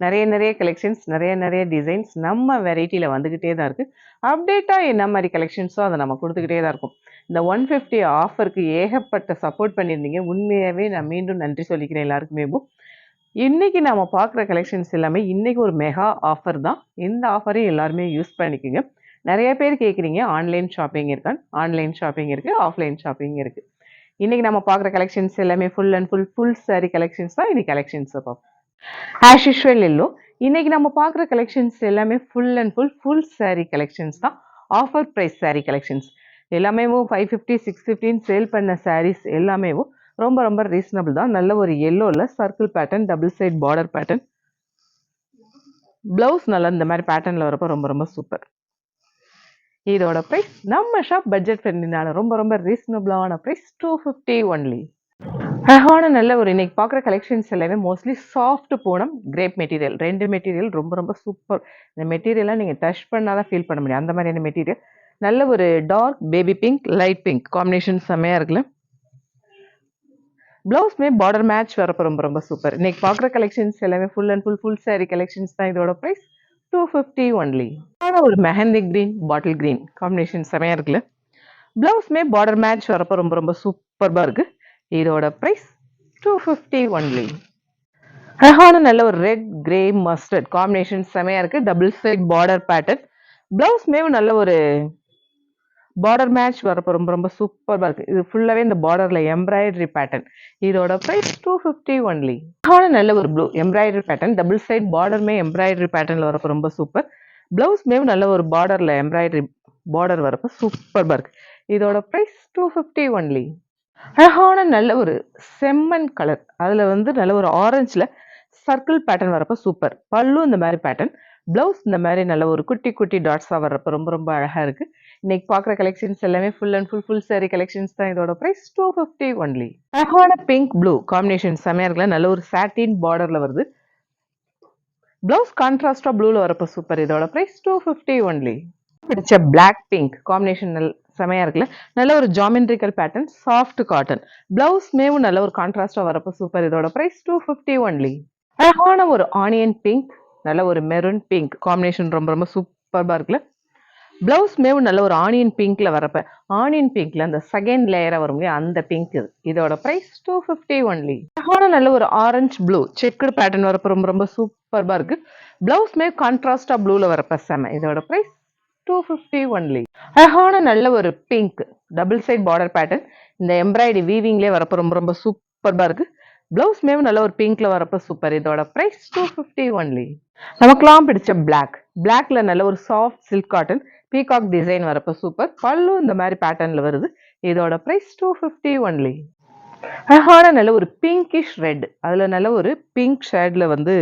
நிறைய நிறைய கலெக்ஷன்ஸ் நிறைய நிறைய டிசைன்ஸ் நம்ம வெரைட்டியில் வந்துக்கிட்டே தான் இருக்குது அப்டேட்டாக என்ன மாதிரி கலெக்ஷன்ஸோ அதை நம்ம கொடுத்துக்கிட்டே தான் இருக்கும். இந்த ஒன் ஃபிஃப்டி ஆஃபருக்கு ஏகப்பட்ட சப்போர்ட் பண்ணியிருந்தீங்க. உண்மையாகவே நான் மீண்டும் நன்றி சொல்லிக்கிறேன் எல்லாருக்குமே இன்னைக்கு நம்ம பார்க்குற கலெக்ஷன்ஸ் எல்லாமே இன்றைக்கி ஒரு மெகா ஆஃபர் தான். இந்த ஆஃபரையும் எல்லாருமே யூஸ் பண்ணிக்கோங்க. நிறைய பேர் கேட்குறீங்க ஆன்லைன் ஷாப்பிங் இருக்கான்னு ஆன்லைன் ஷாப்பிங் இருக்குது ஆஃப்லைன் ஷாப்பிங் இருக்குது இன்றைக்கி நம்ம பார்க்குற கலெக்ஷன்ஸ் எல்லாமே full and full full sari collections தான். இன்னைக்கு கலெக்ஷன்ஸை பார்ப்போம். ஆஷ் யூஷுவல் இல்லோ இன்னைக்கு நம்ம பார்க்குற கலெக்ஷன்ஸ் எல்லாமே full and full full sari collections தான். ஆஃபர் ப்ரைஸ் சாரீ கலெக்ஷன்ஸ் எல்லாமே ஃபைவ் ஃபிஃப்டி சிக்ஸ் ஃபிஃப்டின்னு சேல் பண்ண சாரீஸ் எல்லாமே ரொம்ப ரொம்ப ரீசனபிள் தான். நல்ல ஒரு எல்லோவில் circle pattern double side border pattern blouse நல்லா இந்த மாதிரி பேட்டர்னில் வரப்போ ரொம்ப ரொம்ப சூப்பர் இதோட ப்ரைஸ் நம்ம ஷாப் பட்ஜெட் ஃப்ரெண்ட்லினால ரொம்ப ரொம்ப ரீசனபிளான ப்ரைஸ் டூ ஃபிஃப்டி ஒன்லி அழகான நல்ல ஒரு இன்னைக்கு பார்க்குற கலெக்ஷன்ஸ் எல்லாமே mostly soft Poonam crepe material ரெண்டு மெட்டீரியல் ரொம்ப ரொம்ப சூப்பர் இந்த மெட்டீரியலாக நீங்கள் டச் பண்ணால் தான் ஃபீல் பண்ண முடியும். அந்த மாதிரியான மெட்டீரியல் நல்ல ஒரு dark baby pink light pink combination செம்மையாக இருக்குல்ல? ப்ளவுஸ்மே பார்டர் மேட்ச் வரப்போ ரொம்ப ரொம்ப சூப்பர் இன்னைக்கு பார்க்குற கலெக்ஷன்ஸ் எல்லாமே full and full full sari collections தான் இதோட ப்ரைஸ் டூ ஃபிஃப்டி ஒன்லி ஆனால் ஒரு mehndi green bottle green combination செமையாக இருக்குல்ல? ப்ளவுஸ்மே பார்டர் மேட்ச் வரப்போ ரொம்ப ரொம்ப சூப்பர்பாக இருக்குது இதோட ப்ரைஸ் டூ ஃபிஃப்டி ஒன்லி அழகான நல்ல ஒரு ரெட் கிரே மஸ்டர்ட் காம்பினேஷன் செமையாக இருக்குது double side border pattern blouse மேவும் நல்ல ஒரு பார்டர் மேட்ச் வரப்போ ரொம்ப ரொம்ப சூப்பராக இருக்குது இது ஃபுல்லாகவே இந்த பார்டரில் எம்ப்ராய்டரி பேட்டர்ன் இதோட ப்ரைஸ் டூ ஃபிஃப்டி ஒன்லி அழகான நல்ல ஒரு blue embroidery pattern double side பார்டருமே embroidery பேட்டர்னில் வரப்போ ரொம்ப சூப்பர் ப்ளவுஸ் மேவும் நல்ல ஒரு பார்டரில் எம்ப்ராய்டரி பார்டர் வரப்போ சூப்பராக இருக்குது இதோட ப்ரைஸ் டூ ஃபிஃப்டி ஒன்லி அழகான நல்ல ஒரு செம்மண் கலர் அதில் வந்து நல்ல ஒரு ஆரஞ்சில் சர்க்கிள் பேட்டர்ன் வரப்போ சூப்பர் பல்லும் இந்த மாதிரி பேட்டர்ன் ப்ளவுஸ் இந்த மாதிரி நல்ல ஒரு குட்டி குட்டி டாட்ஸாக வர்றப்போ ரொம்ப ரொம்ப அழகாக இருக்குது இன்னைக்கு பார்க்குற கலெக்ஷன்ஸ் எல்லாமே full and full full sari collections தான் இதோட ப்ரைஸ் டூ ஃபிஃப்டி ஒன்லி அழகான பிங்க் ப்ளூ காம்பினேஷன் செமையாக இருக்குல்ல? நல்ல ஒரு சாட்டின் பார்டரில் வருது. ப்ளவுஸ் கான்ட்ராஸ்டாக ப்ளூவில் வரப்போ சூப்பர் இதோட ப்ரைஸ் டூ ஃபிஃப்டி ஒன்லி பிடிச்ச பிளாக் பிங்க் காம்பினேஷன் செமையாக இருக்குல்ல. நல்ல ஒரு geometrical pattern soft cotton blouse மேவும் நல்ல ஒரு கான்ட்ராஸ்டாக வரப்போ சூப்பர் இதோட ப்ரைஸ் டூ ஃபிஃப்டி ஒன்லி அழகான ஒரு ஆனியன் பிங்க் நல்ல ஒரு மெரூன் பிங்க் காம்பினேஷன் ரொம்ப ரொம்ப சூப்பராக இருக்குல்ல. பிளவுஸ் மேவு நல்ல ஒரு ஆனியன் பிங்க்ல வரப்ப ஆனியன் பிங்க்ல அந்த செகண்ட் லேயரா வரும் இல்லையா அந்த பிங்க் இது. இதோட பிரைஸ் டூ ஃபிஃப்டி ஒன்லி அழகான நல்ல ஒரு ஆரஞ்சு ப்ளூ செக்குடு பேட்டர்ன் வரப்ப ரொம்ப ரொம்ப சூப்பர்பா இருக்கு. பிளவுஸ் மேவ் கான்ட்ராஸ்டா ப்ளூல வரப்ப செம. இதோட பிரைஸ் டூ ஃபிஃப்டி ஒன்லி அழகான நல்ல ஒரு pink double side border pattern இந்த எம்ப்ராய்டரி வீவிங்லேயே வரப்போ ரொம்ப ரொம்ப சூப்பராக இருக்கு. பிளவுஸ் நல்ல ஒரு பிங்க்ல வரப்போ சூப்பர் இதோட ப்ரைஸ் டூ ஃபிஃப்டி ஒன்லி நமக்குலாம் பிடிச்ச பிளாக் பிளாக்ல நல்ல ஒரு soft silk cotton peacock design வரப்போ சூப்பர் பல்லும் இந்த மாதிரி பேட்டர்ன்ல வருது. இதோட ப்ரைஸ் டூ ஃபிஃப்டி ஒன்லி அழகான நல்ல ஒரு பிங்கிஷ் ரெட் அதில் நல்ல ஒரு பிங்க் ஷேடில் வந்து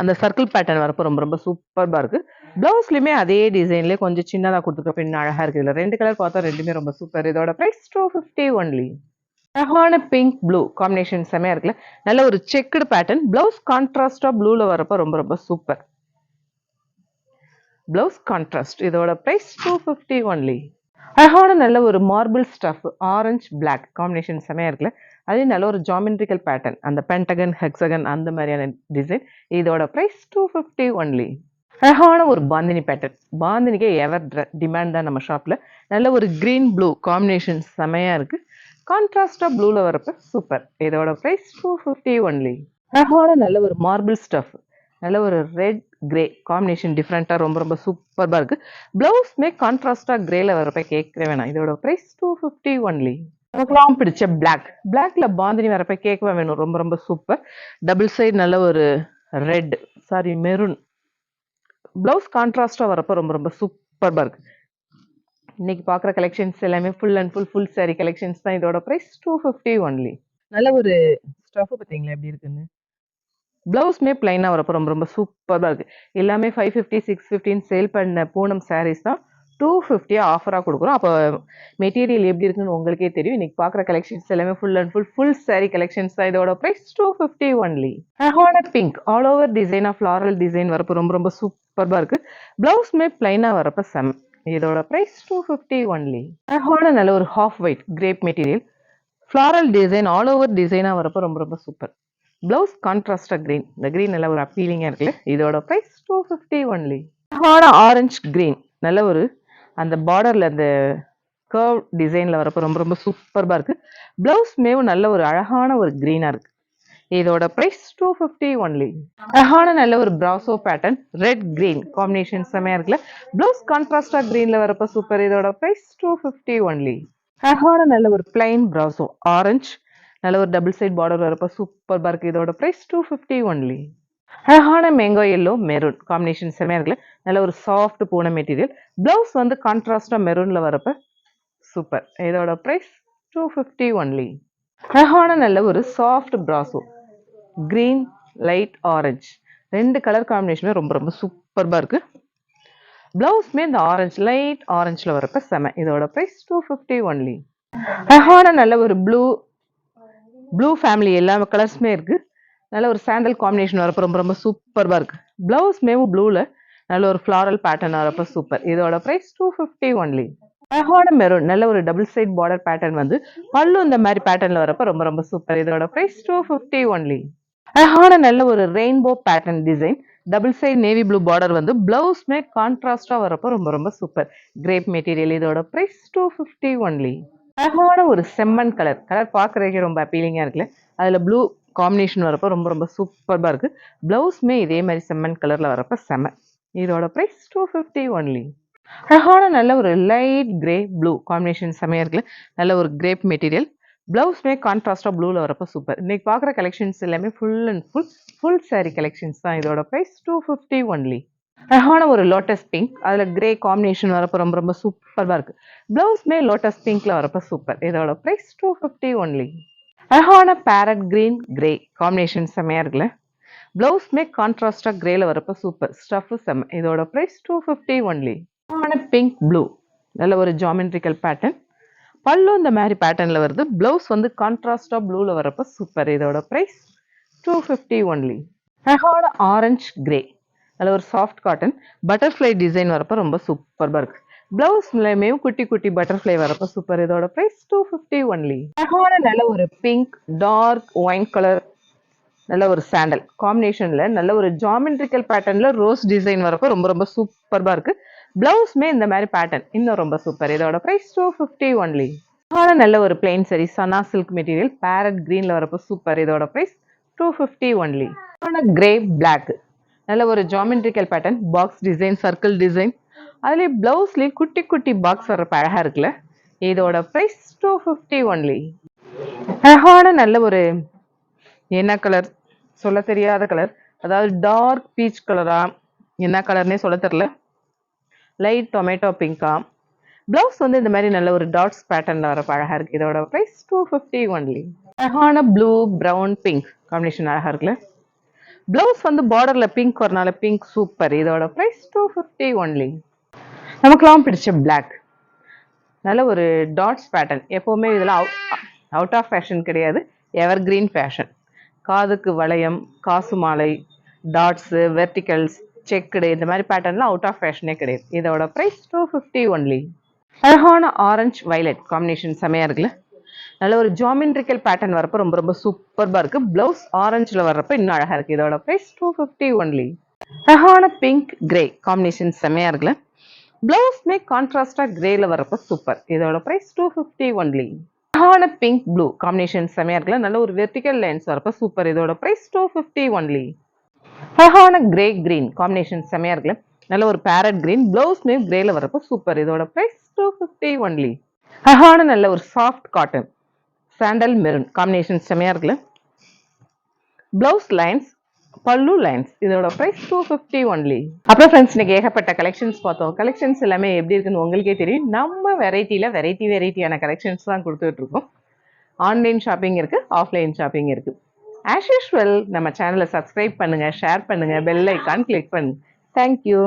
அந்த சர்க்கிள் பேட்டர்ன் வரப்போ ரொம்ப ரொம்ப சூப்பராக இருக்குது ப்ளவுஸ்லையுமே அதே டிசைன்லேயே கொஞ்சம் சின்னதாக கொடுத்துருக்கப்ப பின் அழகாக இருக்குது. இல்லை ரெண்டு கலர் பார்த்தா ரெண்டுமே ரொம்ப சூப்பர் இதோட ப்ரைஸ் டூ ஃபிஃப்டி ஒன்லி அழகான பிங்க் ப்ளூ காம்பினேஷன் செம்மையாக இருக்குல்ல? நல்ல ஒரு செக்குடு பேட்டர்ன் ப்ளவுஸ் கான்ட்ராஸ்டாக ப்ளூவில் வரப்போ ரொம்ப ரொம்ப சூப்பர் ப்ளவுஸ் கான்ட்ராஸ்ட் இதோட ப்ரைஸ் டூ ஃபிஃப்டி ஒன்லி அழகான நல்ல ஒரு marble stuff orange black combination செமையாக இருக்குல்ல? அதே நல்ல ஒரு ஜாமெண்ட்ரிக்கல் பேட்டர்ன் அந்த பென்டகன் ஹெக்ஸகன் அந்த மாதிரியான டிசைன் இதோட ப்ரைஸ் டூ ஃபிஃப்டி ஒன்லி அழகான ஒரு பாந்தினி பேட்டர்ன் பாந்தினிக்கே எவர் டிமாண்ட் தான் நம்ம ஷாப்பில் நல்ல ஒரு க்ரீன் ப்ளூ காம்பினேஷன் செமையாக இருக்குது கான்ட்ராஸ்டாக ப்ளூவில் வரப்போ சூப்பர் இதோட ப்ரைஸ் டூ ஃபிஃப்டி ஒன்லி அழகான நல்ல ஒரு மார்பிள் ஸ்டஃப் நல்ல ஒரு ரெட் கிரே காம்பினேஷன் டிஃப்ரெண்ட்டாக ரொம்ப ரொம்ப சூப்பராக இருக்குது ப்ளவுஸ்மே கான்ட்ராஸ்டாக கிரேல வரப்போ கேட்கவே வேணாம். இதோட ப்ரைஸ் டூ ஃபிஃப்டி ஒன்லி நமக்குலாம் பிடிச்ச பிளாக் பிளாக்ல பாந்தினி வரப்போ கேட்கவே வேணும். ரொம்ப ரொம்ப சூப்பர் டபுள் சைடு நல்ல ஒரு ரெட் சாரி மெரூன் பிளவுஸ் கான்ட்ராஸ்டாக வரப்போ ரொம்ப ரொம்ப சூப்பராக இருக்கு. இன்னைக்கு பார்க்குற கலெக்ஷன்ஸ் எல்லாமே full and full full sari collections தான் இதோட ப்ரைஸ் டூ ஃபிஃப்டி ஒன்லி நல்ல ஒரு ஸ்டஃப் பார்த்தீங்களா எப்படி இருக்குன்னு? ப்ளவுஸ்மே பிளைனாக வரப்போ ரொம்ப ரொம்ப சூப்பராக இருக்குது எல்லாமே ஃபைவ் ஃபிஃப்டி சிக்ஸ் ஃபிஃப்டின்னு சேல் பண்ண பூனம் சாரீஸ் தான் டூ ஃபிஃப்டியாக ஆஃபராக கொடுக்குறோம். அப்போ மெட்டீரியல் எப்படி இருக்குன்னு உங்களுக்கே தெரியும். இன்னைக்கு பார்க்குற கலெக்ஷன்ஸ் எல்லாமே full and full full sari collections தான் இதோட price two fifty only ஹான pink all over design of floral design வரப்போ ரொம்ப ரொம்ப சூப்பர்பாக இருக்குது ப்ளவுஸ்மே பிளைனாக வரப்போ செம் இதோட ப்ரைஸ் டூ ஃபிஃப்டி ஒன்லி ஹான நல்ல ஒரு half white crepe material floral design all over டிசைனாக வரப்போ ரொம்ப ரொம்ப சூப்பர் ப்ளவுஸ் கான்ட்ராஸ்டாக க்ரீன் இந்த க்ரீன் நல்ல ஒரு அப்பீலிங்காக இருக்குல்ல இதோட ப்ரைஸ் டூ ஃபிஃப்டி ஒன்லி ஹான ஆரஞ்ச் க்ரீன் நல்ல ஒரு அந்த பார்டரில் அந்த கர்வ் டிசைனில் வரப்போ ரொம்ப ரொம்ப சூப்பராக இருக்குது ப்ளவுஸ்மேவும் நல்ல ஒரு அழகான ஒரு க்ரீனாக இருக்குது இதோட ப்ரைஸ் டூ ஃபிஃப்டி ஒன்லி அழகான நல்ல ஒரு brasso pattern red green combination செமையாக இருக்குல்ல? ப்ளவுஸ் கான்ட்ராஸ்டாக க்ரீனில் வரப்போ சூப்பர் இதோட ப்ரைஸ் டூ ஃபிஃப்டி ஒன்லி அழகான நல்ல ஒரு பிளைன் ப்ராசோ ஆரஞ்சு நல்ல ஒரு டபுள் சைட் பார்டர் வரப்போ சூப்பர் இருக்கு. இதோட ப்ரைஸ் டூ ஃபிஃப்டி ஒன்லி அழகான மேங்கோ எல்லோ மெரூன் காம்பினேஷன் செமையாக இருக்குல்ல? நல்ல ஒரு சாஃப்ட் பூன மெட்டீரியல் ப்ளவுஸ் வந்து கான்ட்ராஸ்டாக மெரூனில் வரப்போ சூப்பர் இதோட ப்ரைஸ் டூ ஃபிஃப்டி ஒன்லி அழகான நல்ல ஒரு soft brasso green light orange ரெண்டு கலர் காம்பினேஷனுமே ரொம்ப ரொம்ப சூப்பராக இருக்குது ப்ளவுஸ்மே இந்த ஆரஞ்ச் லைட் ஆரஞ்சில் வரப்ப செம. இதோட ப்ரைஸ் டூ ஃபிஃப்டி ஒன்லி அழகான நல்ல ஒரு ப்ளூ ப்ளூ ஃபேமிலி எல்லா கலர்ஸுமே இருக்குது நல்ல ஒரு சாண்டல் காம்பினேஷன் வரப்போ ரொம்ப ரொம்ப சூப்பராக இருக்குது ப்ளவுஸ்மேவும் ப்ளூவில் நல்ல ஒரு ஃப்ளாரல் பேட்டர்ன் வரப்போ சூப்பர் இதோட ப்ரைஸ் டூ ஃபிஃப்டி ஒன்லி அழகான மெரூன் நல்ல ஒரு டபுள் சைட் பார்டர் பேட்டர்ன் வந்து பல்லு இந்த மாதிரி பேட்டர்னில் வரப்போ ரொம்ப ரொம்ப சூப்பர் இதோட ப்ரைஸ் டூ ஃபிஃப்டி ஒன்லி அழகான நல்ல ஒரு rainbow pattern design double side navy blue border வந்து பிளவுஸ்மே கான்ட்ராஸ்டாக வரப்போ ரொம்ப ரொம்ப சூப்பர் கிரேப் மெட்டீரியல் இதோட ப்ரைஸ் டூ ஃபிஃப்டி ஒன்லி அழகான ஒரு செம்மன் கலர் கலர் பார்க்குறதுக்கே ரொம்ப அப்பீலிங்காக இருக்குல்ல. அதில் ப்ளூ காம்பினேஷன் வரப்போ ரொம்ப ரொம்ப சூப்பராக இருக்குது ப்ளவுஸ்மே இதே மாதிரி செம்மன் கலரில் வரப்போ செம்ம இதோட ப்ரைஸ் டூ ஃபிஃப்டி ஒன்லி அழகான நல்ல ஒரு லைட் கிரே ப்ளூ காம்பினேஷன் செம்மையாக இருக்குல்ல. நல்ல ஒரு கிரேப் மெட்டீரியல் ப்ளவுஸ்மே கான்ட்ராஸ்டாக ப்ளூவில் வரப்போ சூப்பர் இன்னைக்கு பார்க்குற கலெக்ஷன்ஸ் எல்லாமே full and full full sari collections தான் இதோட ப்ரைஸ் டூ ஃபிஃப்டி ஒன்லி அழகான ஒரு லோட்டஸ் பிங்க் அதில் கிரே காம்பினேஷன் வரப்போ ரொம்ப ரொம்ப சூப்பராக இருக்குது ப்ளவுஸ்மே லோட்டஸ் பிங்க்கில் வரப்போ சூப்பர் இதோட ப்ரைஸ் டூ ஃபிஃப்டி ஒன்லி அழகான பேரட் கிரீன் கிரே காம்பினேஷன் செம்மையாக இருக்குல்ல? ப்ளவுஸ்மே கான்ட்ராஸ்டாக கிரேல வரப்போ சூப்பர் ஸ்டஃப் செம்ம. இதோட ப்ரைஸ் டூ ஃபிஃப்டி ஒன்லி அழகான பிங்க் ப்ளூ நல்ல ஒரு ஜாமெண்ட்ரிக்கல் பேட்டர்ன் பல்லு இந்த மாதிரி பேட்டர்னில் வருது. ப்ளவுஸ் வந்து கான்ட்ராஸ்டாக ப்ளூவில் வரப்போ சூப்பர் இதோட ப்ரைஸ் டூ ஃபிஃப்டி ஒன்லி அழகான ஆரஞ்ச் கிரே அதில் ஒரு சாஃப்ட் காட்டன் பட்டர்ஃப்ளை டிசைன் வரப்போ ரொம்ப சூப்பராக இருக்குது ப்ளவுஸ்லையுமே குட்டி குட்டி பட்டர்ஃப்ளை வரப்போ சூப்பர் இதோட ப்ரைஸ் டூ ஃபிஃப்டி ஒன்லி அழகான நல்ல ஒரு பிங்க் டார்க் ஒயின் கலர் நல்ல ஒரு சாண்டல் காம்பினேஷனில் நல்ல ஒரு ஜாமெட்ரிக்கல் பேட்டர்னில் ரோஸ் டிசைன் வரப்போ ரொம்ப ரொம்ப சூப்பராக இருக்குது ப்ளவுஸ்மே இந்த மாதிரி பேட்டர்ன் இன்னும் ரொம்ப சூப்பர் இதோட ப்ரைஸ் டூ ஃபிஃப்டி ஒன்லி நல்ல ஒரு பிளெயின் சரி சனா சில்க் மெட்டீரியல் பேரட் க்ரீனில் வரப்போ சூப்பர் இதோட price two fifty only grey black நல்ல ஒரு geometrical pattern box design circle design அதுலேயே ப்ளவுஸ்லேயே குட்டி குட்டி பாக்ஸ் வர்றப்ப அழகாக இருக்குல்ல? இதோட ப்ரைஸ் டூ ஃபிஃப்டி ஒன்லி அழகான நல்ல ஒரு என்ன கலர் சொல்ல தெரியாத கலர் அதாவது டார்க் பீச் கலரா என்ன கலர்னே சொல்ல தெரில லைட் டொமேட்டோ பிங்க்கா ப்ளவுஸ் வந்து இந்த மாதிரி நல்ல ஒரு டாட்ஸ் பேட்டர்னில் வர அழகாக இருக்குது இதோட ப்ரைஸ் டூ ஃபிஃப்டி ஒன்லி அழகான ப்ளூ ப்ரௌன் பிங்க் காம்பினேஷன் அழகாக இருக்குல்ல? ப்ளவுஸ் வந்து பார்டரில் பிங்க் வரனால பிங்க் சூப்பர் இதோட ப்ரைஸ் டூ ஃபிஃப்டி ஒன்லி நமக்குலாம் பிடிச்ச பிளாக் நல்ல ஒரு டாட்ஸ் பேட்டர்ன் எப்போவுமே இதில் அவுட் அவுட் ஆஃப் ஃபேஷன் கிடையாது. எவர் கிரீன் ஃபேஷன் காதுக்கு வளையம் காசு மாலை டாட்ஸு வெர்டிகல்ஸ் செக்குடு இந்த மாதிரி பேட்டர்ன்லாம் அவுட் ஆஃப் ஃபேஷனே கிடையாது. இதோட ப்ரைஸ் டூ ஃபிஃப்டி ஒன்லி அழகான ஆரஞ்ச் வைலட் காம்பினேஷன் செமையாக இருக்குல்ல? நல்ல ஒரு ஜாமெட்ரிக்கல் பேட்டர்ன் வரப்போ ரொம்ப ரொம்ப சூப்பராக இருக்குது ப்ளவுஸ் ஆரஞ்சில் வர்றப்ப இன்னும் அழகாக இருக்குது இதோட ப்ரைஸ் டூ ஃபிஃப்டி ஒன்லி அழகான பிங்க் கிரே காம்பினேஷன் செமையாக இருக்குல்ல? ப்ளவுஸ்மே கான்ட்ராஸ்டாக கிரேல வரப்போ சூப்பர் இதோட ப்ரைஸ் டூ ஃபிஃப்டி ஒன்லி அழகான பிங்க் ப்ளூ காம்பினேஷன் செமையாக இருக்குல்ல? நல்ல ஒரு வெர்டிக்கல் லைன்ஸ் வரப்போ சூப்பர் இதோட ப்ரைஸ் டூ ஃபிஃப்டி ஒன்லி அழகான கிரே கிரீன் காம்பினேஷன் செமையா இருக்குல்ல? நல்ல ஒரு பேரட் கிரீன் ப்ளவுஸ் நேம் கிரேல வரப்போ சூப்பர் இதோட ப்ரைஸ் டூ ஃபிஃப்டி ஒன்லி அழகான நல்ல ஒரு soft cotton sandal maroon combination செமையா இருக்குல்ல? ப்ளவுஸ் லைன்ஸ் பல்லு லைன்ஸ் இதோட ப்ரைஸ் டூ ஃபிஃப்டி ஒன்லி அப்புறம் ஃப்ரெண்ட்ஸ் இன்னைக்கு ஏகப்பட்ட கலெக்ஷன்ஸ் பார்த்தோம். கலெக்ஷன்ஸ் எல்லாமே எப்படி இருக்குன்னு உங்களுக்கே தெரியும். நம்ம வெரைட்டியில் வெரைட்டி வெரைட்டியான கலெக்ஷன்ஸ் தான் கொடுத்துட்ருக்கோம் ஆன்லைன் ஷாப்பிங் இருக்குது ஆஃப்லைன் ஷாப்பிங் இருக்குது ஆஸ் யூஷுவல் நம்ம சேனலை சப்ஸ்கிரைப் பண்ணுங்கள் ஷேர் பண்ணுங்கள் பெல் ஐக்கான் கிளிக் பண்ணுங்கள் தேங்க்யூ